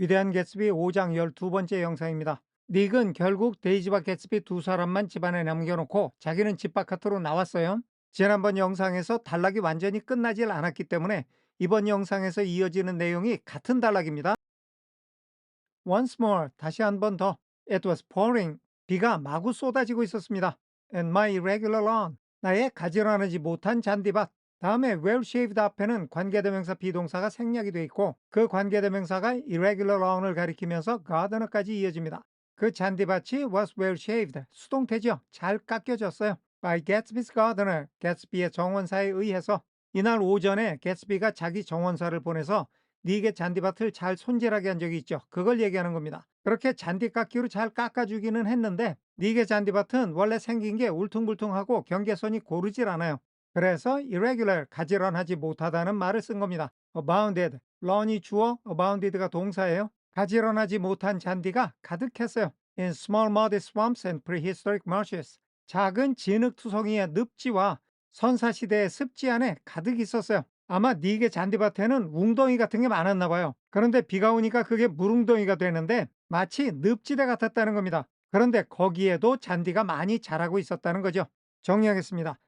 위대한 개츠비 5장 12번째 영상입니다. 닉은 결국 데이지와 개츠비 두 사람만 집안에 남겨놓고 자기는 집 바깥으로 나왔어요. 지난번 영상에서 단락이 완전히 끝나질 않았기 때문에 이번 영상에서 이어지는 내용이 같은 단락입니다. Once more, 다시 한 번 더. It was pouring. 비가 마구 쏟아지고 있었습니다. And my irregular lawn. 나의 가지런하지 못한 잔디밭. 다음에 well shaved 앞에는 관계대명사 비동사가 생략이 되어 있고 그 관계대명사가 irregular lawn을 가리키면서 gardener까지 이어집니다. 그 잔디밭이 was well shaved. 수동태죠. 잘 깎여졌어요. by Gatsby's gardener. 개츠비의 정원사에 의해서 이날 오전에 개츠비가 자기 정원사를 보내서 닉의 잔디밭을 잘 손질하게 한 적이 있죠. 그걸 얘기하는 겁니다. 그렇게 잔디깎기로 잘 깎아주기는 했는데 닉의 잔디밭은 원래 생긴 게 울퉁불퉁하고 경계선이 고르질 않아요. 그래서 irregular, 가지런하지 못하다는 말을 쓴 겁니다. abounded, 런이 주어, abounded가 동사예요. 가지런하지 못한 잔디가 가득했어요. in small muddy swamps and prehistoric marshes. 작은 진흙투성이의 늪지와 선사시대의 습지 안에 가득 있었어요. 아마 닉의 잔디밭에는 웅덩이 같은 게 많았나 봐요. 그런데 비가 오니까 그게 물웅덩이가 되는데 마치 늪지대 같았다는 겁니다. 그런데 거기에도 잔디가 많이 자라고 있었다는 거죠. 정리하겠습니다.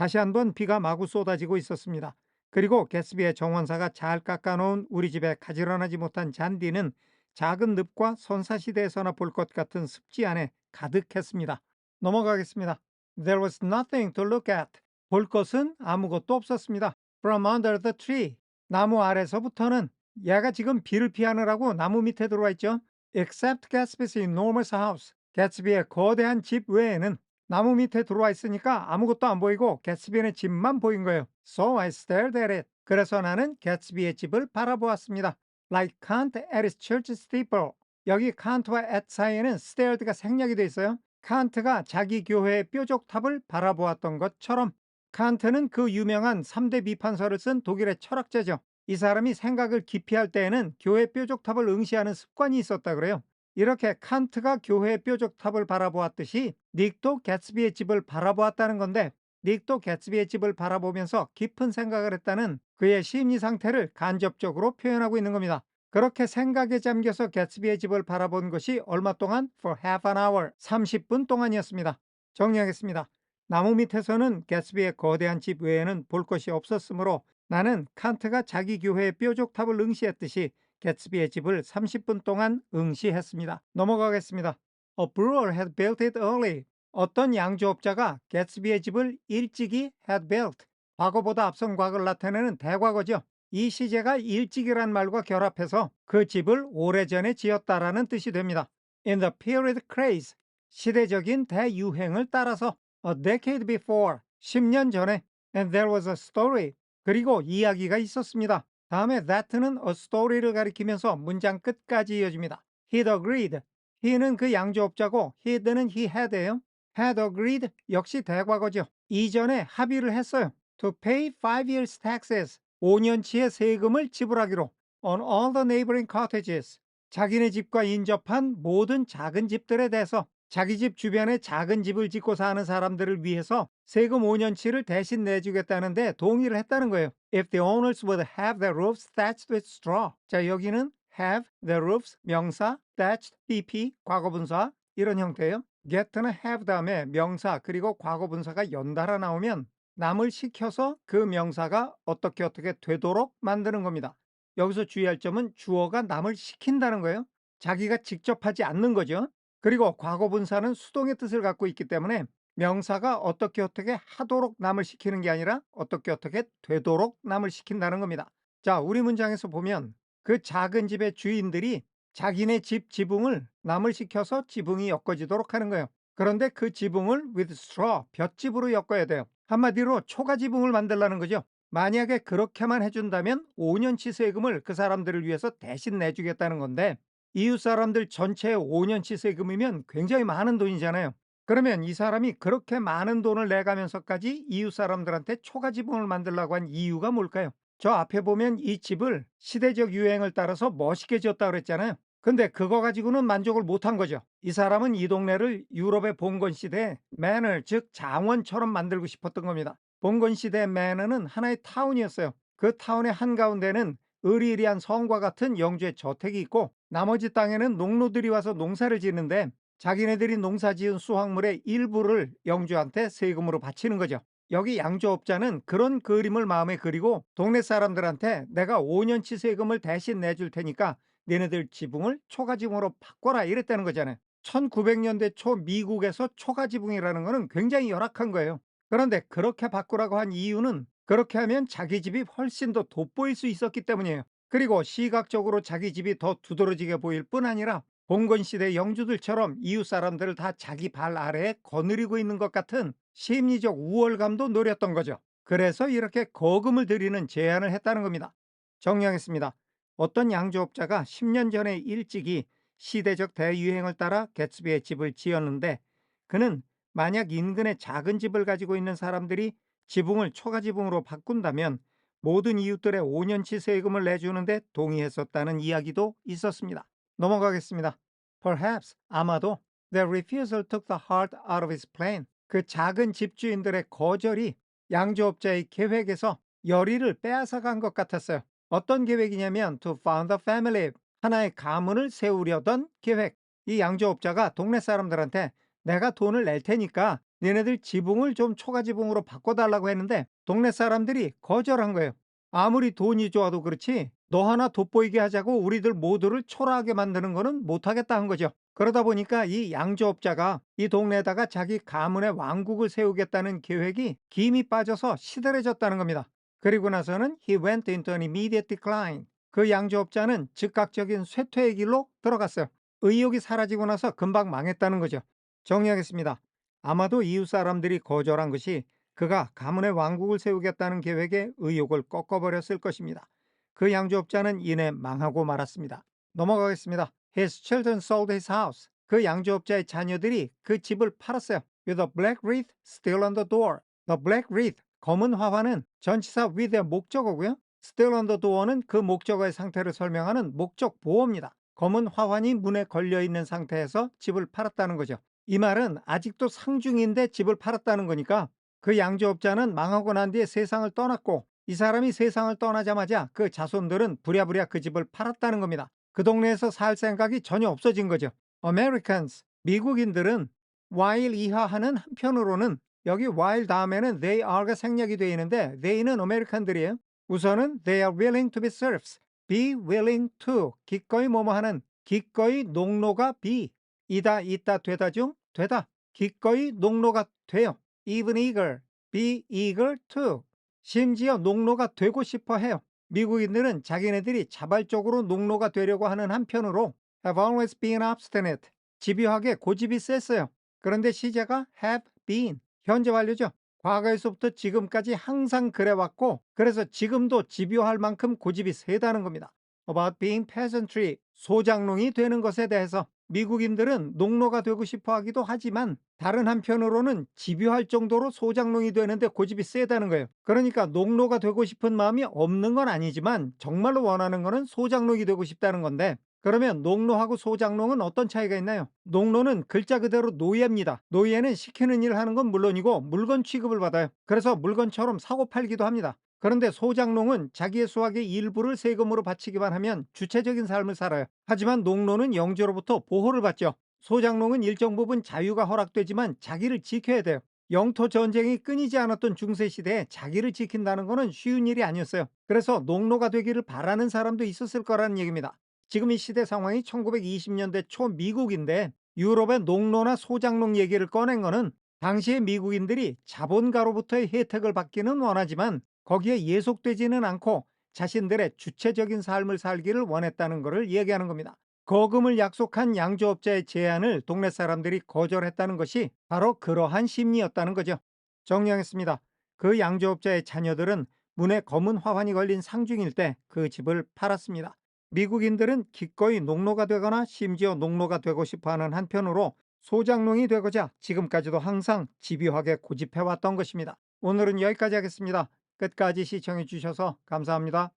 다시 한번 비가 마구 쏟아지고 있었습니다. 그리고 개스비의 정원사가 잘 깎아놓은 우리 집에 가지런하지 못한 잔디는 작은 늪과 선사시대에서나 볼 것 같은 습지 안에 가득했습니다. 넘어가겠습니다. There was nothing to look at. 볼 것은 아무것도 없었습니다. From under the tree. 나무 아래서부터는 얘가 지금 비를 피하느라고 나무 밑에 들어와 있죠. Except Gatsby's enormous house. 개츠비의 거대한 집 외에는 나무 밑에 들어와 있으니까 아무것도 안 보이고 개츠비의 집만 보인 거예요. So I stared at it. 그래서 나는 개츠비의 집을 바라보았습니다. Like Kant at his church steeple. 여기 칸트와 at 사이에는 stared가 생략이 돼 있어요. 칸트가 자기 교회의 뾰족탑을 바라보았던 것처럼 칸트는 그 유명한 3대 비판서를 쓴 독일의 철학자죠. 이 사람이 생각을 깊이 할 때에는 교회 뾰족탑을 응시하는 습관이 있었다 그래요. 이렇게 칸트가 교회 뾰족탑을 바라보았듯이 닉도 개츠비의 집을 바라보았다는 건데 닉도 개츠비의 집을 바라보면서 깊은 생각을 했다는 그의 심리 상태를 간접적으로 표현하고 있는 겁니다. 그렇게 생각에 잠겨서 개츠비의 집을 바라본 것이 얼마 동안? For half an hour, 30분 동안이었습니다. 정리하겠습니다. 나무 밑에서는 개츠비의 거대한 집 외에는 볼 것이 없었으므로 나는 칸트가 자기 교회의 뾰족탑을 응시했듯이 개츠비의 집을 30분 동안 응시했습니다. 넘어가겠습니다. A brewer had built it early. 어떤 양조업자가 개츠비의 집을 일찍이 had built. 과거보다 앞선 과거를 나타내는 대과거죠. 이 시제가 일찍이란 말과 결합해서 그 집을 오래전에 지었다라는 뜻이 됩니다. In the period craze, 시대적인 대유행을 따라서 a decade before, 10년 전에 and there was a story, 그리고 이야기가 있었습니다. 다음에 that는 a story를 가리키면서 문장 끝까지 이어집니다. He'd agreed. he는 그 양조업자고 he'd는 he had예요. had agreed 역시 대과거죠. 이전에 합의를 했어요. To pay five years taxes. 5년치의 세금을 지불하기로 on all the neighboring cottages. 자기네 집과 인접한 모든 작은 집들에 대해서 자기 집 주변에 작은 집을 짓고 사는 사람들을 위해서 세금 5년치를 대신 내주겠다는데 동의를 했다는 거예요. If the owners would have their roofs thatched with straw. 자, 여기는 have their roofs 명사, thatched, BP, 과거분사 이런 형태예요. get는 have 다음에 명사 그리고 과거분사가 연달아 나오면 남을 시켜서 그 명사가 어떻게 어떻게 되도록 만드는 겁니다. 여기서 주의할 점은 주어가 남을 시킨다는 거예요. 자기가 직접 하지 않는 거죠. 그리고 과거 분사는 수동의 뜻을 갖고 있기 때문에 명사가 어떻게 어떻게 하도록 남을 시키는 게 아니라 어떻게 어떻게 되도록 남을 시킨다는 겁니다. 자, 우리 문장에서 보면 그 작은 집의 주인들이 자기네 집 지붕을 남을 시켜서 지붕이 엮어지도록 하는 거예요. 그런데 그 지붕을 with straw, 볏집으로 엮어야 돼요. 한마디로 초가 지붕을 만들라는 거죠. 만약에 그렇게만 해준다면 5년치 세금을 그 사람들을 위해서 대신 내주겠다는 건데 이웃 사람들 전체의 5년치 세금이면 굉장히 많은 돈이잖아요. 그러면 이 사람이 그렇게 많은 돈을 내가면서까지 이웃 사람들한테 초가 지붕을 만들라고 한 이유가 뭘까요? 저 앞에 보면 이 집을 시대적 유행을 따라서 멋있게 지었다 그랬잖아요. 근데 그거 가지고는 만족을 못한 거죠. 이 사람은 이 동네를 유럽의 봉건 시대에 매너, 즉 장원처럼 만들고 싶었던 겁니다. 봉건 시대 매너는 하나의 타운이었어요. 그 타운의 한가운데는 의리의리한 성과 같은 영주의 저택이 있고 나머지 땅에는 농노들이 와서 농사를 짓는데 자기네들이 농사 지은 수확물의 일부를 영주한테 세금으로 바치는 거죠. 여기 양조업자는 그런 그림을 마음에 그리고 동네 사람들한테 내가 5년치 세금을 대신 내줄 테니까 너네들 지붕을 초가지붕으로 바꿔라 이랬다는 거잖아요. 1900년대 초 미국에서 초가지붕이라는 거는 굉장히 열악한 거예요. 그런데 그렇게 바꾸라고 한 이유는 그렇게 하면 자기 집이 훨씬 더 돋보일 수 있었기 때문이에요. 그리고 시각적으로 자기 집이 더 두드러지게 보일 뿐 아니라 봉건 시대 영주들처럼 이웃 사람들을 다 자기 발 아래에 거느리고 있는 것 같은 심리적 우월감도 노렸던 거죠. 그래서 이렇게 거금을 들이는 제안을 했다는 겁니다. 정리하겠습니다. 어떤 양조업자가 10년 전에 일찍이 시대적 대유행을 따라 개츠비의 집을 지었는데 그는 만약 인근에 작은 집을 가지고 있는 사람들이 지붕을 초가지붕으로 바꾼다면 모든 이웃들의 5년치 세금을 내주는데 동의했었다는 이야기도 있었습니다. 넘어가겠습니다. Perhaps, 아마도 their refusal took the heart out of his plan. 그 작은 집주인들의 거절이 양조업자의 계획에서 열의를 빼앗아간 것 같았어요. 어떤 계획이냐면 to found a family, 하나의 가문을 세우려던 계획. 이 양조업자가 동네 사람들한테 내가 돈을 낼 테니까 니네들 지붕을 좀 초가 지붕으로 바꿔달라고 했는데 동네 사람들이 거절한 거예요. 아무리 돈이 좋아도 그렇지 너 하나 돋보이게 하자고 우리들 모두를 초라하게 만드는 거는 못하겠다 한 거죠. 그러다 보니까 이 양조업자가 이 동네에다가 자기 가문의 왕국을 세우겠다는 계획이 김이 빠져서 시들해졌다는 겁니다. 그리고 나서는 he went into an immediate decline. 그 양조업자는 즉각적인 쇠퇴의 길로 들어갔어요. 의욕이 사라지고 나서 금방 망했다는 거죠. 정리하겠습니다. 아마도 이웃 사람들이 거절한 것이 그가 가문의 왕국을 세우겠다는 계획에 의욕을 꺾어버렸을 것입니다. 그 양조업자는 이내 망하고 말았습니다. 넘어가겠습니다. His children sold his house. 그 양조업자의 자녀들이 그 집을 팔았어요. With a black wreath still on the door. The black wreath, 검은 화환은 전치사 with의 목적어고요. Still on the door는 그 목적어의 상태를 설명하는 목적 보호입니다. 검은 화환이 문에 걸려 있는 상태에서 집을 팔았다는 거죠. 이 말은 아직도 상중인데 집을 팔았다는 거니까 그 양조업자는 망하고 난 뒤에 세상을 떠났고 이 사람이 세상을 떠나자마자 그 자손들은 부랴부랴 그 집을 팔았다는 겁니다. 그 동네에서 살 생각이 전혀 없어진 거죠. Americans, 미국인들은 while 이하하는 한편으로는 여기 while 다음에는 they are가 생략이 되어 있는데 they는 아메리칸들이에요. 우선은 they are willing to be serfs. be willing to 기꺼이 뭐뭐 하는 기꺼이 농노가 be 이다 있다 되다 중 되다 기꺼이 농노가 돼요. even eager be eager to 심지어 농노가 되고 싶어 해요. 미국인들은 자기네들이 자발적으로 농노가 되려고 하는 한편으로 have always been obstinate 집요하게 고집이 셌어요. 그런데 시제가 have been 현재 완료죠. 과거에서부터 지금까지 항상 그래왔고 그래서 지금도 집요할 만큼 고집이 세다는 겁니다. About being peasantry 소장농이 되는 것에 대해서 미국인들은 농노가 되고 싶어 하기도 하지만 다른 한편으로는 집요할 정도로 소장농이 되는데 고집이 세다는 거예요. 그러니까 농노가 되고 싶은 마음이 없는 건 아니지만 정말로 원하는 거는 소장농이 되고 싶다는 건데 그러면 농노하고 소장농은 어떤 차이가 있나요? 농노는 글자 그대로 노예입니다. 노예는 시키는 일을 하는 건 물론이고 물건 취급을 받아요. 그래서 물건처럼 사고 팔기도 합니다. 그런데 소장농은 자기의 수확의 일부를 세금으로 바치기만 하면 주체적인 삶을 살아요. 하지만 농노는 영주로부터 보호를 받죠. 소장농은 일정 부분 자유가 허락되지만 자기를 지켜야 돼요. 영토 전쟁이 끊이지 않았던 중세 시대에 자기를 지킨다는 것은 쉬운 일이 아니었어요. 그래서 농노가 되기를 바라는 사람도 있었을 거라는 얘기입니다. 지금 이 시대 상황이 1920년대 초 미국인데 유럽의 농노나 소장농 얘기를 꺼낸 거는 당시의 미국인들이 자본가로부터의 혜택을 받기는 원하지만 거기에 예속되지는 않고 자신들의 주체적인 삶을 살기를 원했다는 것을 얘기하는 겁니다. 거금을 약속한 양조업자의 제안을 동네 사람들이 거절했다는 것이 바로 그러한 심리였다는 거죠. 정리하겠습니다. 그 양조업자의 자녀들은 문에 검은 화환이 걸린 상중일 때 그 집을 팔았습니다. 미국인들은 기꺼이 농노가 되거나 심지어 농노가 되고 싶어하는 한편으로 소장농이 되고자 지금까지도 항상 집요하게 고집해왔던 것입니다. 오늘은 여기까지 하겠습니다. 끝까지 시청해 주셔서 감사합니다.